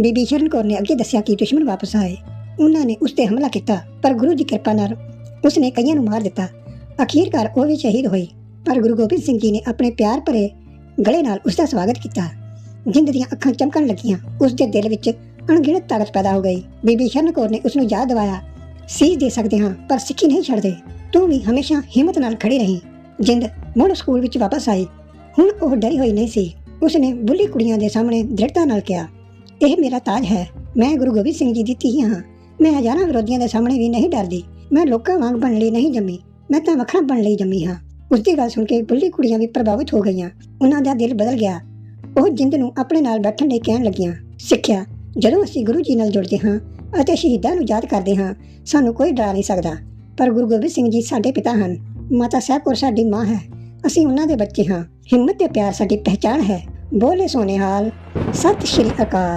ਬੀਬੀ ਸ਼ਰਨ ਕੌਰ ਨੇ ਅੱਗੇ ਦੱਸਿਆ ਕਿ ਦੁਸ਼ਮਣ ਵਾਪਸ ਆਏ। ਉਹਨਾਂ ਨੇ ਉਸ ਤੇ ਹਮਲਾ ਕੀਤਾ, ਪਰ ਗੁਰੂ ਦੀ ਕਿਰਪਾ ਨਾਲ ਉਸ ਨੇ ਕਈਆਂ ਨੂੰ ਮਾਰ ਦਿੱਤਾ। ਅਖੀਰਕਾਰ ਉਹ ਵੀ ਸ਼ਹੀਦ ਹੋਈ ਪਰ ਗੁਰੂ ਗੋਬਿੰਦ ਸਿੰਘ ਜੀ ਨੇ ਆਪਣੇ ਪਿਆਰ ਭਰੇ ਗਲੇ ਨਾਲ ਉਸ ਦਾ ਸਵਾਗਤ ਕੀਤਾ। ਜਿੰਦ ਦੀਆਂ ਅੱਖਾਂ ਚਮਕਣ ਲੱਗੀਆਂ ਉਸ ਦੇ ਦਿਲ ਵਿੱਚ ਅਣਗਿਣਤ ਤਾਕਤ ਪੈਦਾ ਹੋ ਗਈ। ਬੀਬੀ ਸ਼ਰਨ ਕੌਰ ਨੇ ਉਸ ਨੂੰ ਯਾਦ ਦਿਵਾਇਆ, ਸੀਸ ਦੇ ਸਕਦੇ ਹਾਂ, ਪਰ ਸਿੱਖੀ ਨਹੀਂ ਛੱਡਦੇ। ਤੂੰ ਵੀ ਹਮੇਸ਼ਾ ਹਿੰਮਤ ਨਾਲ ਖੜੀ ਰਹੀ। ਜਿੰਦ ਮੁੜ ਸਕੂਲ ਵਿੱਚ ਵਾਪਸ ਆਈ। ਹੁਣ ਉਹ ਡਰੀ ਹੋਈ ਨਹੀਂ ਸੀ। ਉਸ ਨੇ ਬੁੱਢੀ ਕੁੜੀਆਂ ਦੇ ਸਾਹਮਣੇ ਦ੍ਰਿੜਤਾ ਨਾਲ ਕਿਹਾ ਇਹ ਮੇਰਾ ਤਾਜ ਹੈ। ਮੈਂ ਗੁਰੂ ਗੋਬਿੰਦ ਸਿੰਘ ਜੀ ਦੀ ਧੀ ਹਾਂ। ਮੈਂ ਹਜ਼ਾਰਾਂ ਵਿਰੋਧੀਆਂ ਦੇ ਸਾਹਮਣੇ ਵੀ ਨਹੀਂ ਡਰਦੀ। ਮੈਂ ਲੋਕਾਂ ਵਾਂਗ ਬਣਨ ਲਈ ਨਹੀਂ ਜੰਮੀ। ਮੈਂ ਤਾਂ ਵੱਖਰਾ ਬਣਨ ਲਈ ਜੰਮੀ ਹਾਂ। ਉਸ ਦੀ ਗੱਲ ਸੁਣ ਕੇ ਬੁੱਢੀ ਕੁੜੀਆਂ ਵੀ ਪ੍ਰਭਾਵਿਤ ਹੋ ਗਈਆਂ। ਉਹਨਾਂ ਦਾ ਦਿਲ ਬਦਲ ਗਿਆ। ਉਹ ਜਿੰਦ ਨੂੰ ਆਪਣੇ ਨਾਲ ਬੈਠਣ ਲਈ ਕਹਿਣ ਲੱਗੀਆਂ। ਸਿੱਖਿਆ, ਜਦੋਂ ਅਸੀਂ ਗੁਰੂ ਜੀ ਨਾਲ ਜੁੜਦੇ ਹਾਂ ਅਤੇ ਸ਼ਹੀਦਾਂ ਨੂੰ ਯਾਦ ਕਰਦੇ ਹਾਂ, ਸਾਨੂੰ ਕੋਈ ਡਰਾ ਨਹੀਂ ਸਕਦਾ। ਪਰ ਗੁਰੂ ਗੋਬਿੰਦ ਸਿੰਘ ਜੀ ਸਾਡੇ ਪਿਤਾ ਹਨ। ਮਾਤਾ ਸਾਹਿਬ ਕੌਰ ਸਾਡੀ ਮਾਂ ਹੈ। ਅਸੀਂ ਉਹਨਾਂ ਦੇ ਬੱਚੇ ਹਾਂ। ਹਿੰਮਤ ਤੇ ਪਿਆਰ ਸਾਡੀ ਪਹਿਚਾਣ ਹੈ। ਬੋਲੇ ਸੋਨੇਹਾਲ ਸਤਿ ਸ਼੍ਰੀ ਅਕਾਲ।